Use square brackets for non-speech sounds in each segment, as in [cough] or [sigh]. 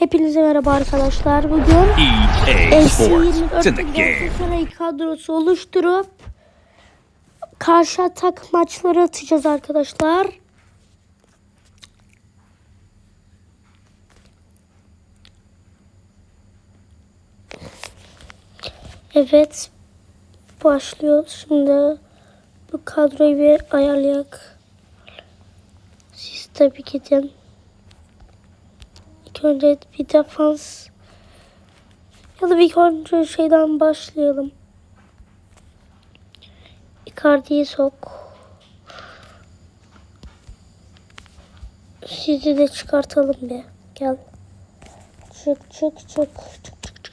Hepinize merhaba arkadaşlar. Bugün the FC24 game. Galatasaray kadrosu oluşturup karşı atak maçları atacağız arkadaşlar. Evet. Başlıyoruz. Şimdi bu kadroyu bir ayarlayak. Siz tabii gidin. İlk önce bir defans ya da bir önce şeyden başlayalım. Icardi'yi sok. Sizi de çıkartalım bir. Gel. Çık çık çık. çık, çık,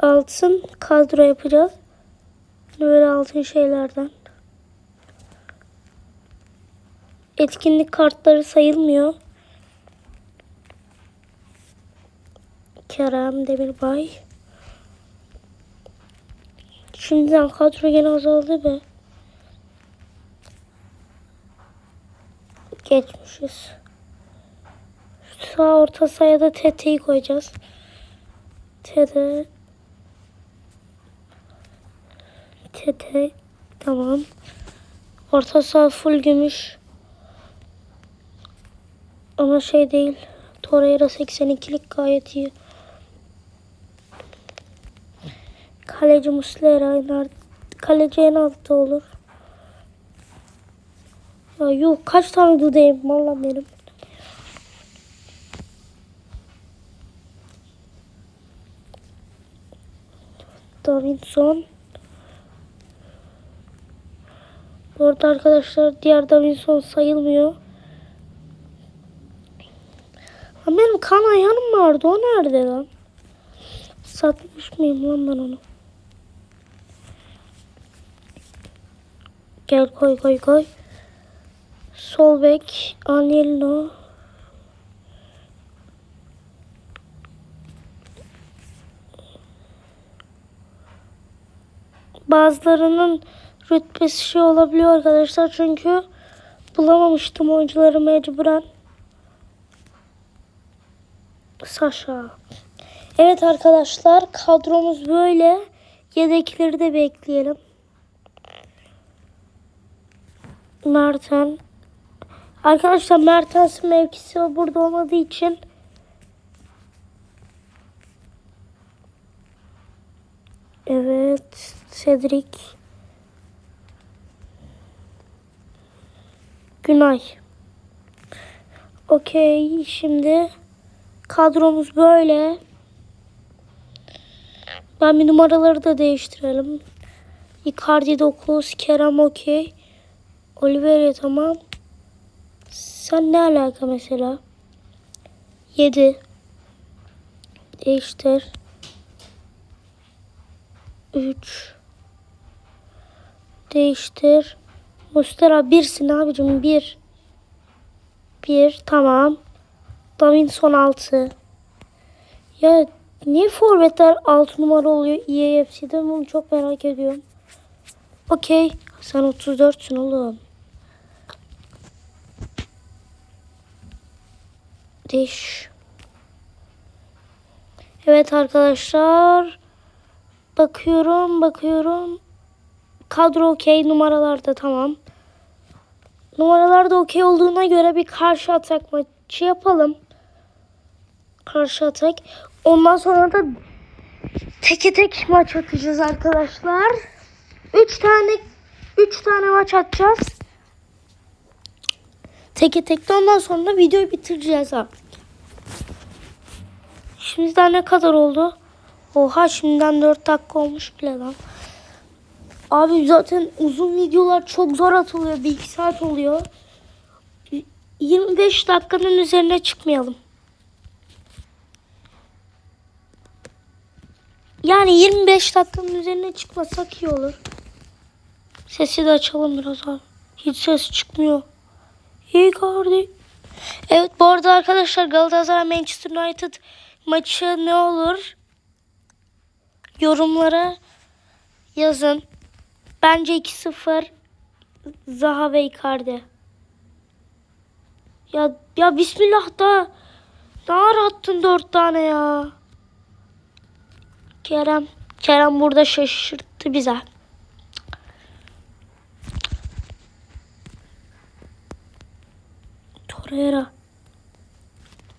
altın kadro yapacağız. Böyle altın şeylerden. Etkinlik kartları sayılmıyor. Kerem Demirbay. Şimdiden kadro gene azaldı be. Geçmişiz. Sağ orta sahaya da TT'yi koyacağız. TT. TT. Tamam. Orta saha full gümüş. Ama şey değil. Torreira 82'lik gayet iyi. Kaleci Muslera. ner- Kaleci en altta olur. Ya yok kaç tane dudayım valla benim. Davinson. Bu arada arkadaşlar diğer Davinson sayılmıyor. Ha benim kan ayağım vardı. O nerede lan? Satmış mıyım lan ben onu? Gel koy koy koy. Sol bek Anelino. Bazılarının rütbesi şey olabiliyor arkadaşlar çünkü bulamamıştım oyuncuları mecburen. Saşa. Evet arkadaşlar kadromuz böyle. Yedekleri de bekleyelim. Merten. Arkadaşlar Mertens'in mevkisi burada olmadığı için Evet. Cedric. Günay. Okey. Şimdi kadromuz böyle. Ben bir numaraları da değiştirelim. Icardi 9, Kerem okey. Oliveira tamam. Sen ne alaka mesela? 7. Değiştir. 3. Değiştir. Mustera birsin abicim bir. Bir tamam. Davinson 6. Ya niye forvetler 6 numara oluyor EAFC'de bunu çok merak ediyorum. Okey. Sen 34'sün oğlum. Değiş. Evet arkadaşlar. Bakıyorum bakıyorum. Kadro okey numaralarda tamam. Numaralarda okey olduğuna göre bir karşı atak maçı yapalım. Karşı atak. Ondan sonra da teke tek maç atacağız arkadaşlar. 3 tane 3 tane maç atacağız. Teke tekte ondan sonra videoyu bitireceğiz abi. Şimdiden ne kadar oldu? Oha şimdiden 4 dakika olmuş bile lan. Abi zaten uzun videolar çok zor atılıyor. Bir iki saat oluyor. 25 dakikanın üzerine çıkmayalım. Yani 25 dakikanın üzerine çıkmasak iyi olur. Sesi de açalım biraz abi. Hiç ses çıkmıyor. İyi kardeşim. Evet bu arada arkadaşlar Galatasaray Manchester United maçı ne olur? Yorumlara yazın. Bence 2-0 Zaha ve Icardi. Ya ya bismillah da daha attın dört tane ya. Kerem Kerem burada şaşırttı bize. Torreira.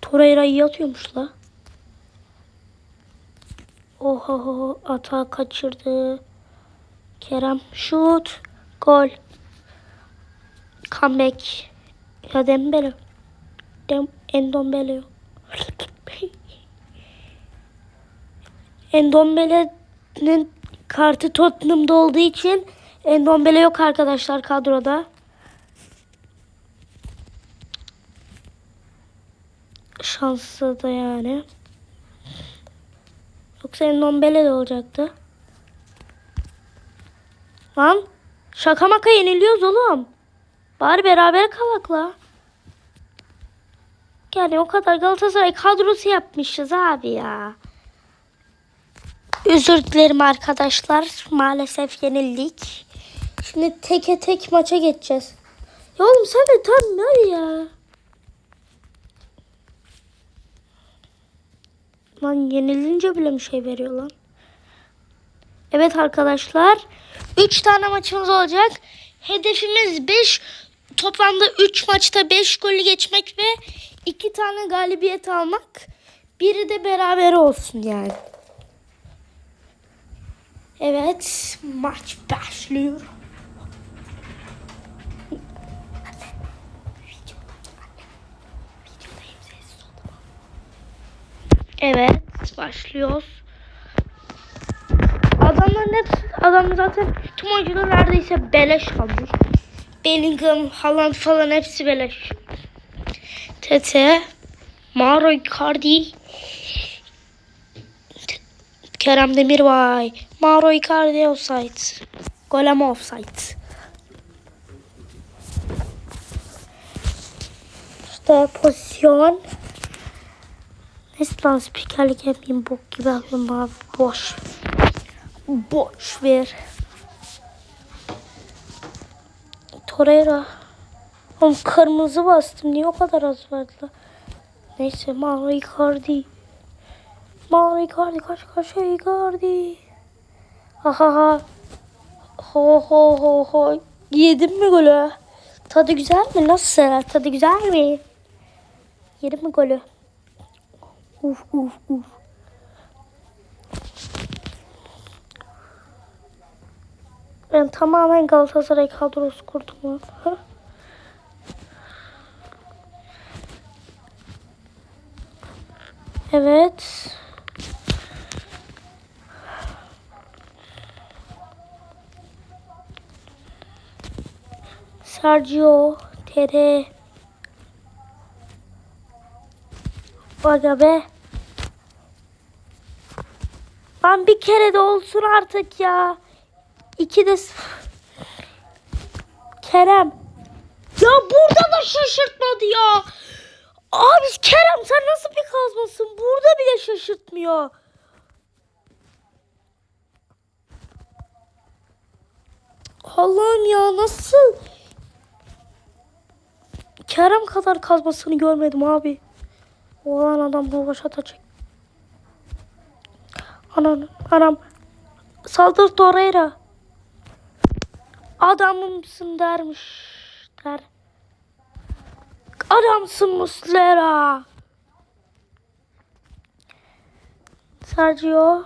Torreira iyi atıyormuş la. Oha ata kaçırdı. Kerem şut. Gol. Comeback. Ya Dembele. Dem Endombele. [laughs] Endombele'nin kartı Tottenham'da olduğu için Endombele yok arkadaşlar kadroda. Şanslı da yani. Yoksa Endombele de olacaktı. Lan şaka maka yeniliyoruz oğlum. Bari beraber kalakla. Yani o kadar Galatasaray kadrosu yapmışız abi ya. Özür dilerim arkadaşlar. Maalesef yenildik. Şimdi teke tek maça geçeceğiz. Ya oğlum sen de tam ne ya? Lan yenilince bile bir şey veriyor lan. Evet arkadaşlar. 3 tane maçımız olacak. Hedefimiz 5 toplamda 3 maçta 5 golü geçmek ve 2 tane galibiyet almak. Biri de beraber olsun yani. Evet, maç başlıyor. Evet, başlıyoruz. Adamların hepsi, adam zaten tüm oyuncular neredeyse beleş almış. Bellingham, Haaland falan hepsi beleş. Tete, Mauro Icardi, Kerem Demirbay, Mauro Icardi offside. Golem offside. İşte pozisyon. Neyse lan spikerlik yapayım bok gibi yapıyorum abi boş. Boş ver. Torreira. Oğlum kırmızı bastım. Niye o kadar az verdi? Neyse Mauro Icardi. Mauro Icardi kaç kaç Icardi. Ha ha ha. Ho ho ho ho. Yedin mi golü? Tadı güzel mi? Nasıl? Tadı güzel mi? Yedin mi golü? Uf uf uf. Ben tamamen Galatasaray kadrosu kurdum. Evet. Sergio Tere Aga be. Lan bir kere de olsun artık ya. İki de. Kerem. Ya burada da şaşırtmadı ya. Abi Kerem sen nasıl bir kazmasın? Burada bile şaşırtmıyor. Allah'ım ya nasıl? Kerem kadar kazmasını görmedim abi. Oğlan adam rovaş atacak. Anam, anam. Saldır Torreira. Adamımsın dermiş. Der. Adamsın Muslera. Sergio.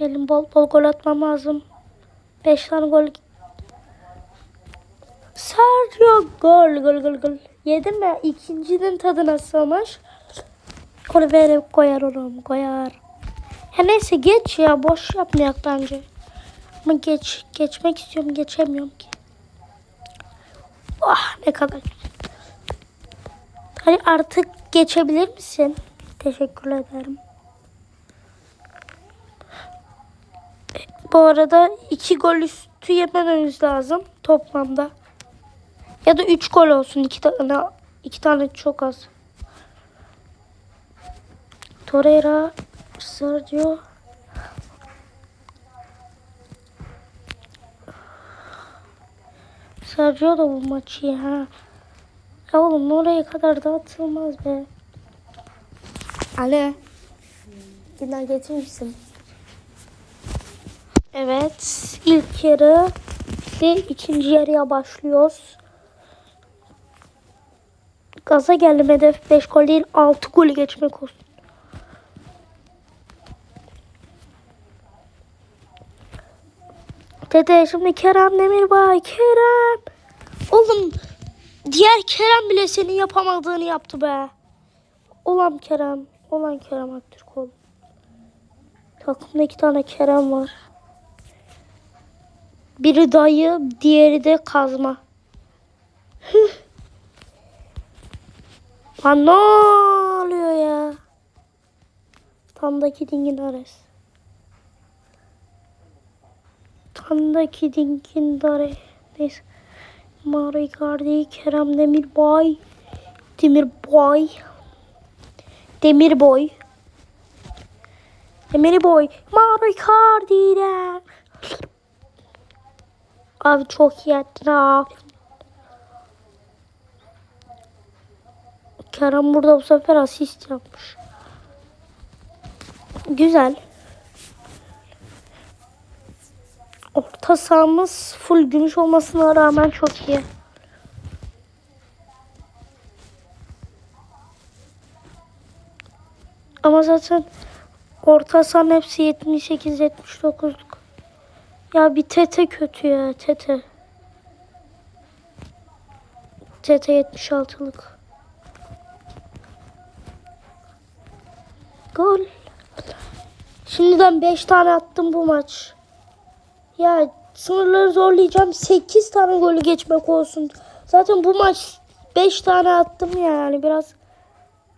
Benim bol bol gol atmam lazım. Beş tane gol. Sergio gol gol gol gol. Yedim mi? İkincinin tadı nasılmış? Onu verip koyar oğlum koyar. Ya neyse geç ya boş yapmayak bence. Ama geç geçmek istiyorum geçemiyorum ki. Ah ne kadar. Hani artık geçebilir misin? Teşekkür ederim. Bu arada iki gol üstü yemememiz lazım toplamda. Ya da üç gol olsun. iki tane, iki tane çok az. Torreira, Sergio. Sergio da bu maçı ha. Ya oğlum oraya kadar da atılmaz be. Anne. Yine getirmişsin. Evet. ilk yarı ve ikinci yarıya başlıyoruz. Gaza geldim hedef 5 gol değil 6 golü geçmek olsun. Dede şimdi Kerem Demirbay Kerem. Oğlum diğer Kerem bile senin yapamadığını yaptı be. Olan Kerem. Olan Kerem Aktürkoğlu. Takımda iki tane Kerem var. Biri dayı, diğeri de kazma. [laughs] Lan ne oluyor ya? Tandaki dingin ares. Tandaki dingin dare. Neyse. Mario Icardi, Kerem Demirbay. Demirboy. Demirboy. Demirboy. Mario Icardi'den. Abi çok iyi ettin abi. Kerem burada bu sefer asist yapmış. Güzel. Orta sahamız full gümüş olmasına rağmen çok iyi. Ama zaten orta sahanın hepsi 78-79'luk. Ya bir tete kötü ya tete. Tete 76'lık. Gol. Şimdiden 5 tane attım bu maç. Ya sınırları zorlayacağım. 8 tane golü geçmek olsun. Zaten bu maç 5 tane attım ya yani biraz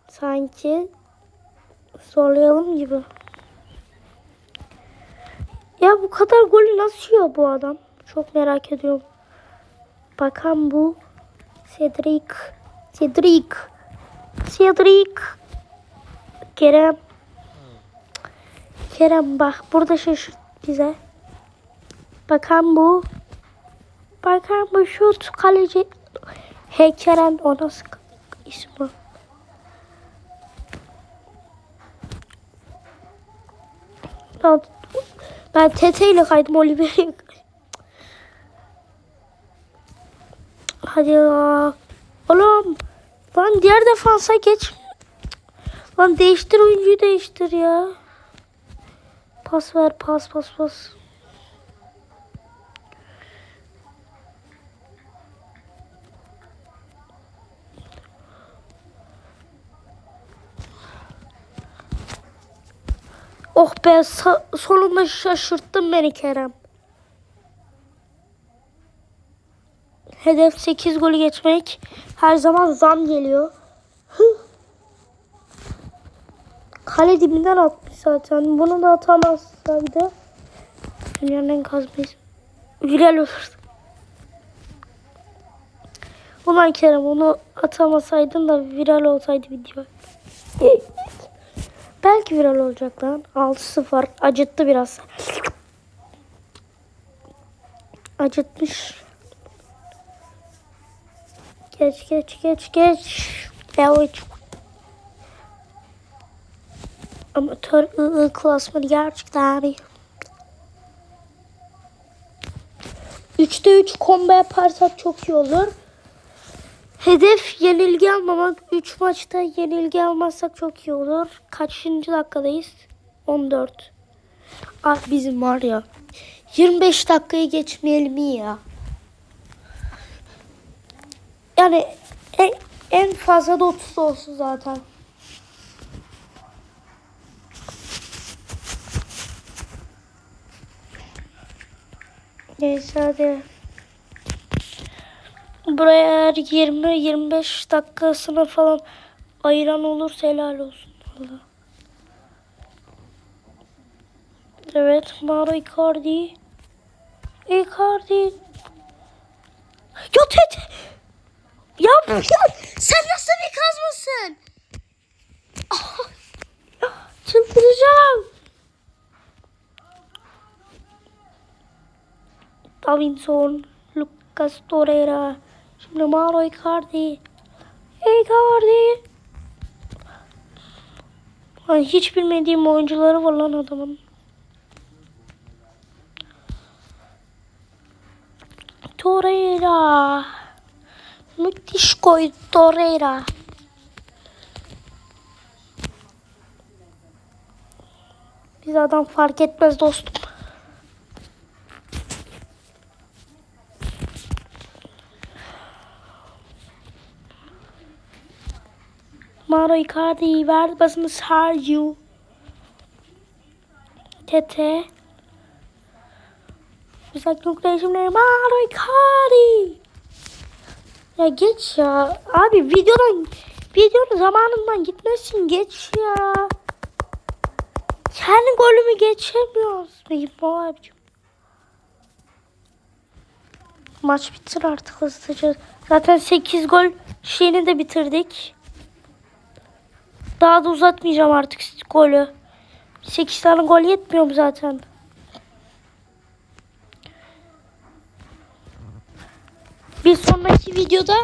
sanki zorlayalım gibi. Ya bu kadar golü nasıl yiyor bu adam? Çok merak ediyorum. Bakan bu. Cedric. Cedric. Cedric. Kerem. Kerem bak burada şaşırt bize. Bakan bu. Bakan bu şut kaleci. Hey Kerem o nasıl ismi? Ben, ben Tete ile kaydım Oliver'e. [laughs] Hadi ya. Oğlum. Lan diğer defansa geç. Lan değiştir oyuncuyu değiştir ya. Pas ver pas pas pas. Oh be sonunda şaşırttın beni Kerem. Hedef 8 golü geçmek. Her zaman zam geliyor. Kale dibinden atmış zaten. Bunu da atamazsaydı. Dünyanın en kazmayız. Viral olur. Ulan Kerem onu atamasaydın da viral olsaydı video. [laughs] Belki viral olacak lan. 6-0. Acıttı biraz. Acıtmış. Geç geç geç geç. Evet. Amatör ıı klasmanı gerçekten iyi. 3'te 3 combo yaparsak çok iyi olur. Hedef yenilgi almamak. 3 maçta yenilgi almazsak çok iyi olur. Kaçıncı dakikadayız? 14. Ah bizim var ya. 25 dakikayı geçmeyelim iyi ya. Yani en, en fazla da 30 olsun zaten. Neyse hadi. Buraya eğer 20-25 dakikasına falan ayıran olursa helal olsun. Evet Mauro Icardi. Icardi. Ya Tete. Ya, ya sen nasıl bir kazmasın? Ah, çıldıracağım. Davinson, Lucas Torreira, şimdi Mauro Icardi, Icardi. Ay, hiç bilmediğim oyuncuları var lan adamın. Torreira. Müthiş koydu Torreira. Biz adam fark etmez dostum. Mauro Icardi verdi basını Sergio. Tete. Uzak nokta şimdi Mauro Icardi. Ya geç ya. Abi videodan videonun zamanından gitmesin geç ya. Kendi golümü geçemiyoruz. Benim abicim. Maç bitir artık hızlıca. Zaten 8 gol şeyini de bitirdik. Daha da uzatmayacağım artık golü. 8 tane gol yetmiyor mu zaten? Bir sonraki videoda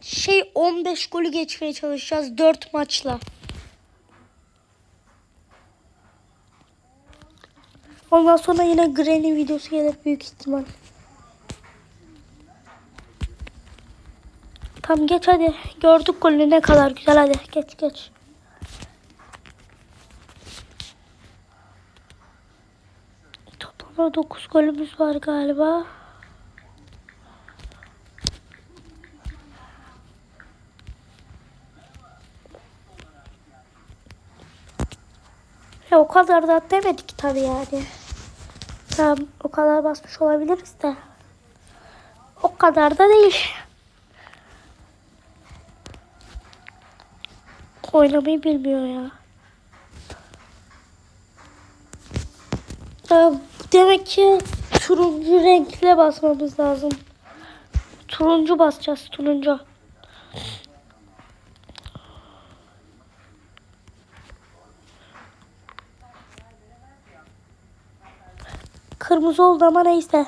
şey 15 golü geçmeye çalışacağız 4 maçla. Ondan sonra yine Granny videosu gelir büyük ihtimal. Tamam geç hadi. Gördük golü ne kadar güzel hadi geç geç. Toplamda 9 golümüz var galiba. Ya o kadar da demedik tabii yani. Tamam o kadar basmış olabiliriz de. O kadar da değil. Oynamayı bilmiyor ya. Ya, Demek ki turuncu renkle basmamız lazım. Turuncu basacağız turuncu. Kırmızı oldu ama neyse.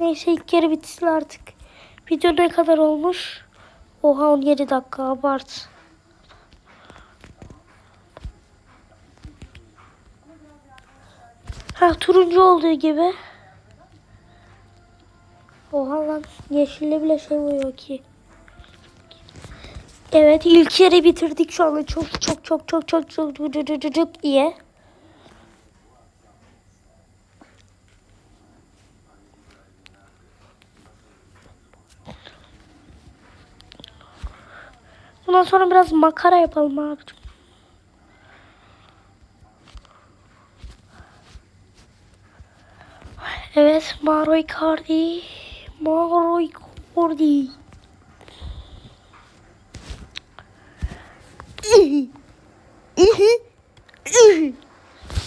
Neyse ilk kere bitsin artık. Video ne kadar olmuş? Oha 17 dakika abart. Ha turuncu olduğu gibi. Oha lan yeşille bile şey vuruyor ki. Evet ilk yeri bitirdik şu anda çok çok çok çok çok çok çok çok çok çok iyi. Bundan sonra biraz makara yapalım abicim. Evet, Mauro Icardi. Mauro Icardi.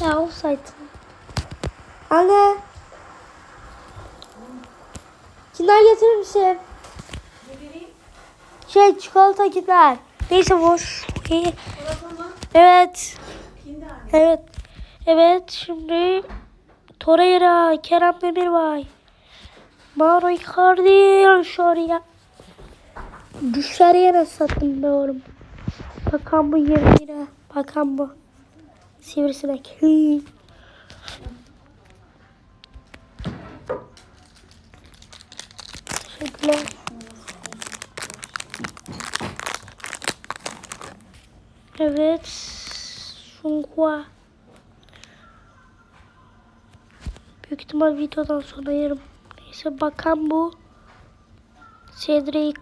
ya offside. Anne. Kinder getirir misin? Şey çikolata gider. Neyse boş. İyi. Evet. Evet. Evet şimdi Torreira, Kerem Demirbay. Mauro Icardi şuraya. Dışarıya nasıl sattım be oğlum. Bakan bu 20 lira. Bakan bu. Sivrisinek. Hii. Teşekkürler. Evet. Şunhua. Büyük ihtimal videodan sonra yerim. Neyse bakan bu. Cedric.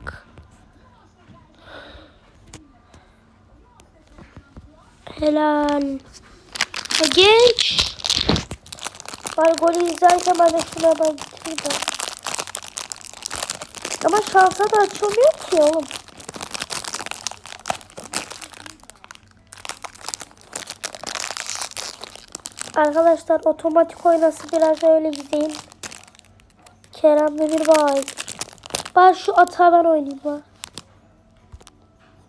Helal. Ya geç. Var golü izlerken ben de şuna ben gittim. Ama şansa da açılmıyor ki oğlum. Arkadaşlar otomatik oynası biraz öyle gideyim. Kerem Demirbay. Ben şu atağı ben oynayayım bak.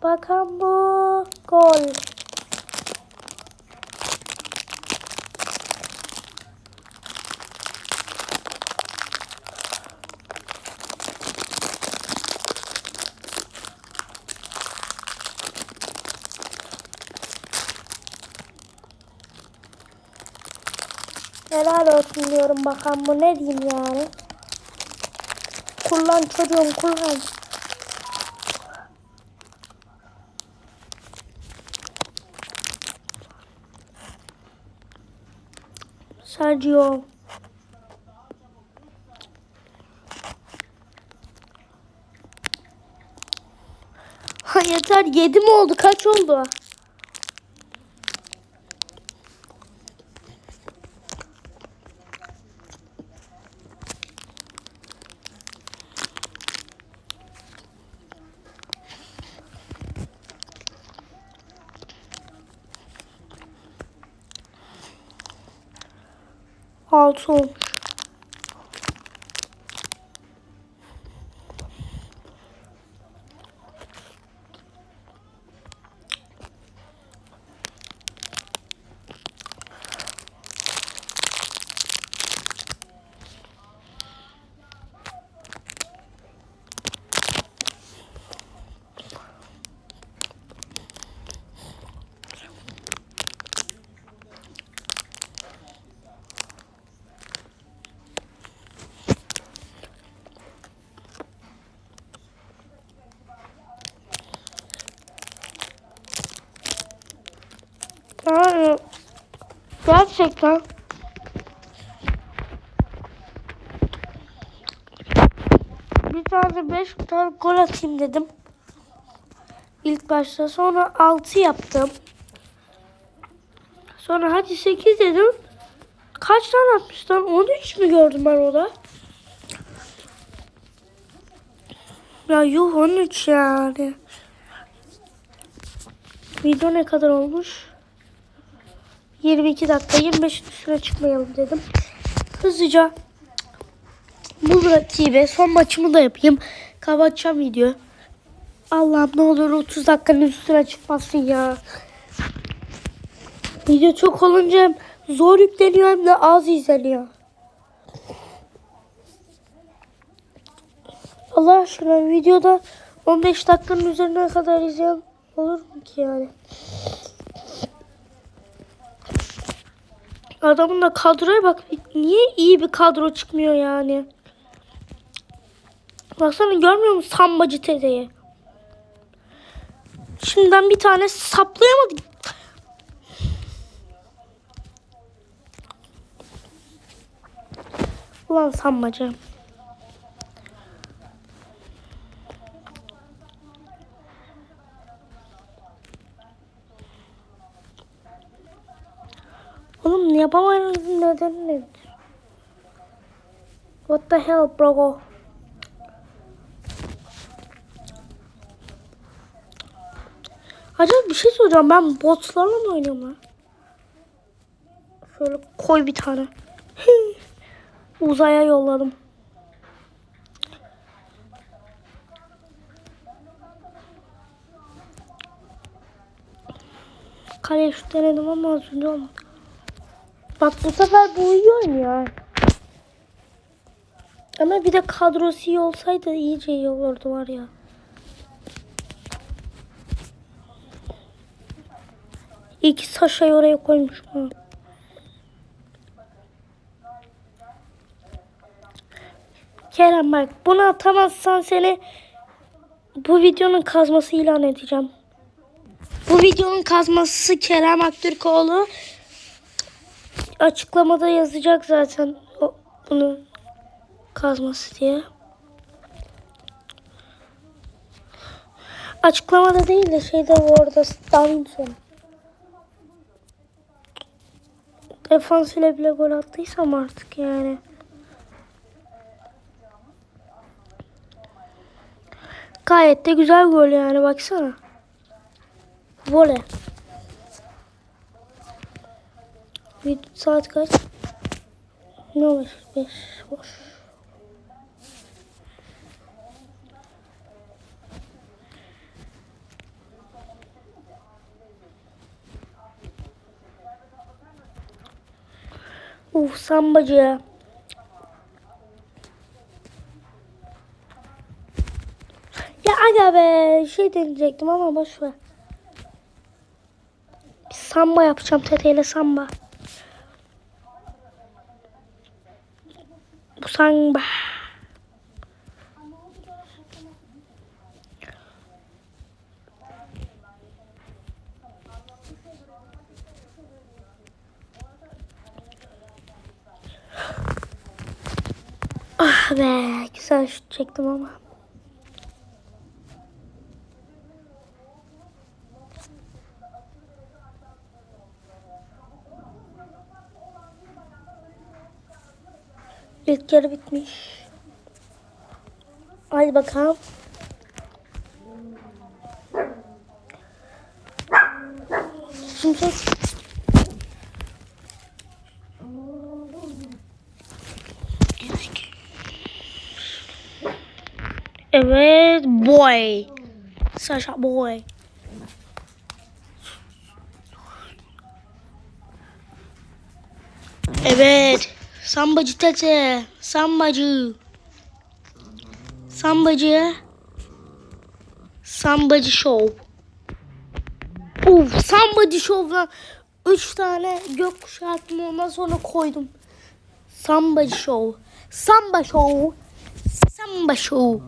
Bakan bu gol. Helal olsun diyorum bakan bu ne diyeyim yani. Kullan çocuğum kullan. Sergio. Ha yeter 7 mi oldu? Kaç oldu? Altı olmuş. Yani gerçekten bir tane beş tane gol atayım dedim. İlk başta sonra altı yaptım. Sonra hadi sekiz dedim. Kaç tane atmışlar? 13 mü gördüm ben orada? Ya yuh 13 yani. Video ne kadar olmuş? 22 dakika 25'in üstüne çıkmayalım dedim. Hızlıca Bulra TV son maçımı da yapayım. Kapatacağım video. Allah'ım ne olur 30 dakikanın üstüne çıkmasın ya. Video çok olunca hem zor yükleniyor hem de az izleniyor. Allah aşkına videoda 15 dakikanın üzerine kadar izleyen olur mu ki yani? Adamın da kadroya bak. Niye iyi bir kadro çıkmıyor yani? Baksana görmüyor musun sambacı tezeyi? Şimdiden bir tane saplayamadık. Ulan sambacı. Oğlum yapamayız neden nedir? What the hell bro? Acaba bir şey soracağım ben botlarla mı oynuyorum lan? Şöyle koy bir tane. [laughs] Uzaya yolladım. Kaleye şut denedim ama az önce olmadı. Bak bu sefer bu iyi oynuyor. Ama bir de kadrosu iyi olsaydı iyice iyi olurdu var ya. İki Saşa'yı oraya koymuşum. ha. Kerem bak bunu atamazsan seni bu videonun kazması ilan edeceğim. Bu videonun kazması Kerem Aktürkoğlu açıklamada yazacak zaten o, bunu kazması diye. Açıklamada değil de şeyde orada Davinson. Defans ile bile gol attıysam artık yani. Gayet de güzel gol yani baksana. Voley. Bir saat kaç? Ne olur? Beş. Boş. Uf sambacı ya. Aga be şey deneyecektim ama boş ver. Samba yapacağım teteyle samba. Samba. Ah be güzel şut çektim ama. İlk yarı bitmiş. Hadi bakalım. Şimdi Evet boy. Sasha boy. Evet. Sambacı tete. Sambacı. Sambacı. Sambacı show. Uf, sambacı show'dan 3 tane gökkuşağı attım ondan sonra koydum. Sambacı show. Samba show. Samba show.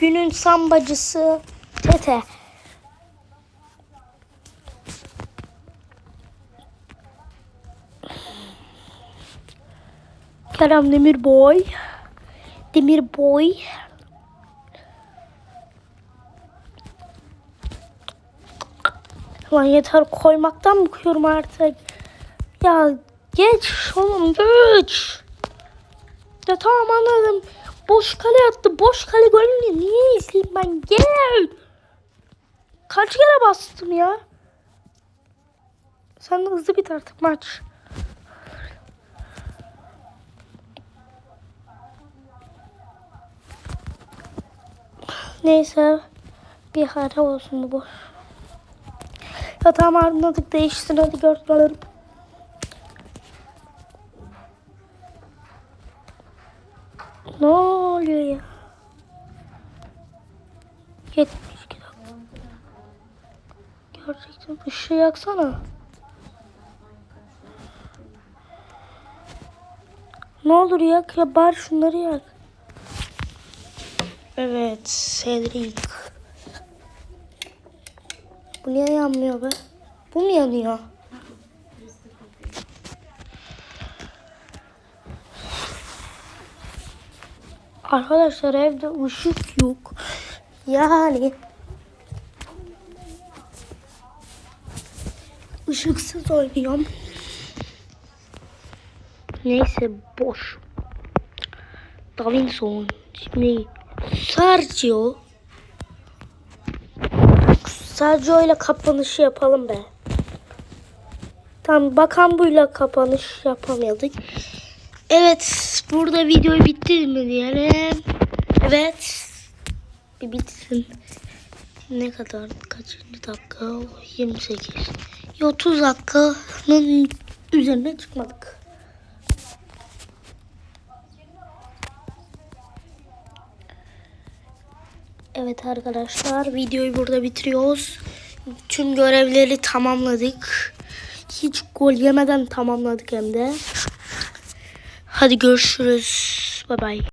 Günün sambacısı Tete. Kerem Demir Boy. Demir Boy. Lan yeter koymaktan bıkıyorum artık. Ya geç oğlum geç. Ya tamam anladım. Boş kale attı. Boş kale golünü niye izleyeyim ben? Gel. Kaç kere bastım ya? Sen de hızlı bit artık maç. Neyse. Bir harap olsun bu. Ya tamam anladık değişsin hadi gördüler. Ne oluyor ya? 72 dakika. Gerçekten ışığı yaksana. Ne olur yak ya bari şunları yak. Evet Cedric. Bu niye yanmıyor be? Bu mu yanıyor? Arkadaşlar evde ışık yok. Yani ışıksız oynuyorum. Neyse boş. Davinson. Şimdi Sergio. Sergio ile kapanışı yapalım be. Tamam bakan buyla kapanış yapamıyorduk. Evet burada videoyu bitti mi diyelim. Evet. Bir bitsin. Ne kadar? Kaçıncı dakika? 28. Ya 30 dakikanın üzerine çıkmadık. Evet arkadaşlar videoyu burada bitiriyoruz. Tüm görevleri tamamladık. Hiç gol yemeden tamamladık hem de. Hadi görüşürüz. Bay bay.